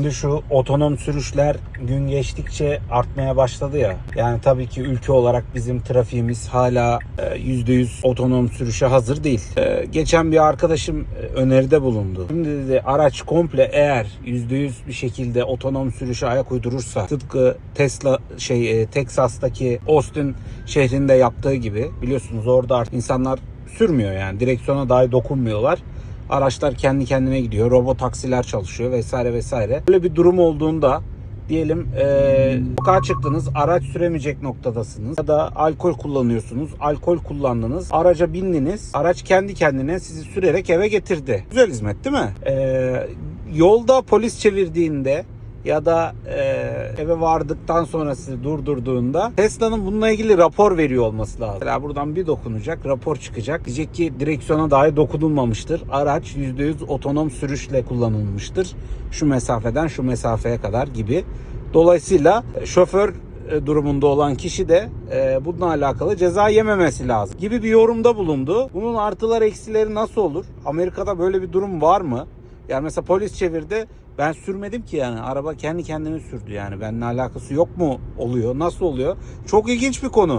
Şimdi şu otonom sürüşler gün geçtikçe artmaya başladı ya. Yani tabii ki ülke olarak bizim trafiğimiz hala e, %100 otonom sürüşe hazır değil. E, Geçen bir arkadaşım e, öneride bulundu. Şimdi dedi araç komple eğer %100 bir şekilde otonom sürüşe ayak uydurursa tıpkı Tesla şey e, Texas'taki Austin şehrinde yaptığı gibi biliyorsunuz orada artık insanlar sürmüyor yani direksiyona dahi dokunmuyorlar. Araçlar kendi kendine gidiyor. Robot taksiler çalışıyor vesaire vesaire. Böyle bir durum olduğunda diyelim eee sokağa çıktınız araç süremeyecek noktadasınız ya da alkol kullanıyorsunuz alkol kullandınız araca bindiniz araç kendi kendine sizi sürerek eve getirdi güzel hizmet değil mi Eee, yolda polis çevirdiğinde ya da eee, eve vardıktan sonra sizi durdurduğunda Tesla'nın bununla ilgili rapor veriyor olması lazım. Mesela buradan bir dokunacak, rapor çıkacak. Diyecek ki direksiyona dahi dokunulmamıştır. Araç %100 otonom sürüşle kullanılmıştır. Şu mesafeden şu mesafeye kadar gibi. Dolayısıyla e, şoför e, durumunda olan kişi de e, bununla alakalı ceza yememesi lazım gibi bir yorumda bulundu. Bunun artılar eksileri nasıl olur? Amerika'da böyle bir durum var mı? Yani mesela polis çevirdi. Ben sürmedim ki yani. Araba kendi kendine sürdü yani. Benimle alakası yok mu oluyor? Nasıl oluyor? Çok ilginç bir konu.